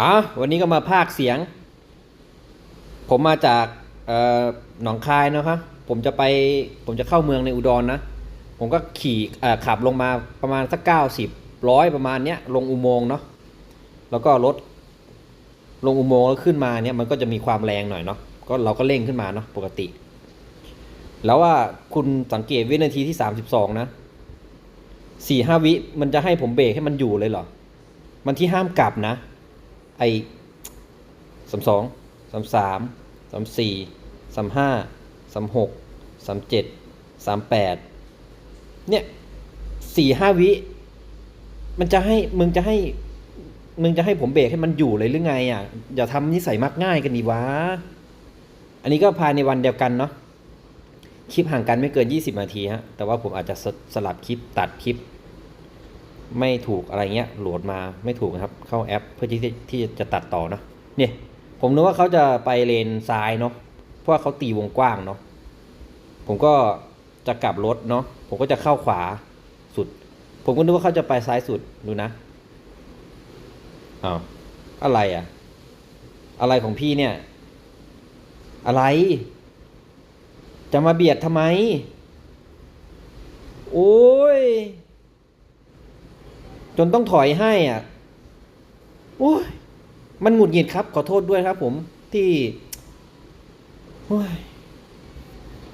อะวันนี้ก็มาภาคเสียง ผมมาจากหนองคายนะครับ ผมจะไปผมจะเข้าเมืองในอุดรนะ ผมก็ขี่ขับลงมาประมาณสักเก้าสิบร้อยประมาณเนี้ยลงอุโมงค์เนาะแล้วก็รถลงอุโมงค์แล้วขึ้นมาเนี่ยมันก็จะมีความแรงหน่อยเนาะก็เราก็เร่งขึ้นมาเนาะปกติ แล้วว่าคุณสังเกตวินาทีที่สามสิบสองนะสี่ห้าวิมันจะให้ผมเบรกให้มันอยู่เลยเหรอมันที่ห้ามกลับนะ ไอสามสองสามสามสามสี่สามห้าสามหกสามเจ็ดสามแปดเนี่ยสี่ห้าวิ มันจะให้มึงจะให้มึงจะให้ผมเบรกให้มันอยู่เลยหรือไงอะอย่าทำนิสัยมักง่ายกันดีวะ อันนี้ก็ภายในวันเดียวกันเนาะคลิปห่างกันไม่เกิน 20 นาทีฮะแต่ว่าผมอาจจะสสลับคลิปตัดคลิป ไม่ถูกอะไรเงี้ยโหลดมาไม่ถูกนะครับ เข้าแอปเพื่อที่ที่จะตัดต่อนะเนี่ย ผมนึกว่าเขาจะไปเลนซ้ายเนาะเพราะว่าเขาตีวงกว้างเนาะผมก็จะกลับรถเนาะผมก็จะเข้าขวาสุด ผมก็นึกว่าเขาจะไปซ้ายสุดดูนะอ้าวอะไรอะ อะไรของพี่เนี่ย อะไร จะมาเบียดทำไม โอ้ย จนต้องถอยให้อะโอ้ยมันหงุดหงิดครับ ขอโทษด้วยครับผมที่โอ้ย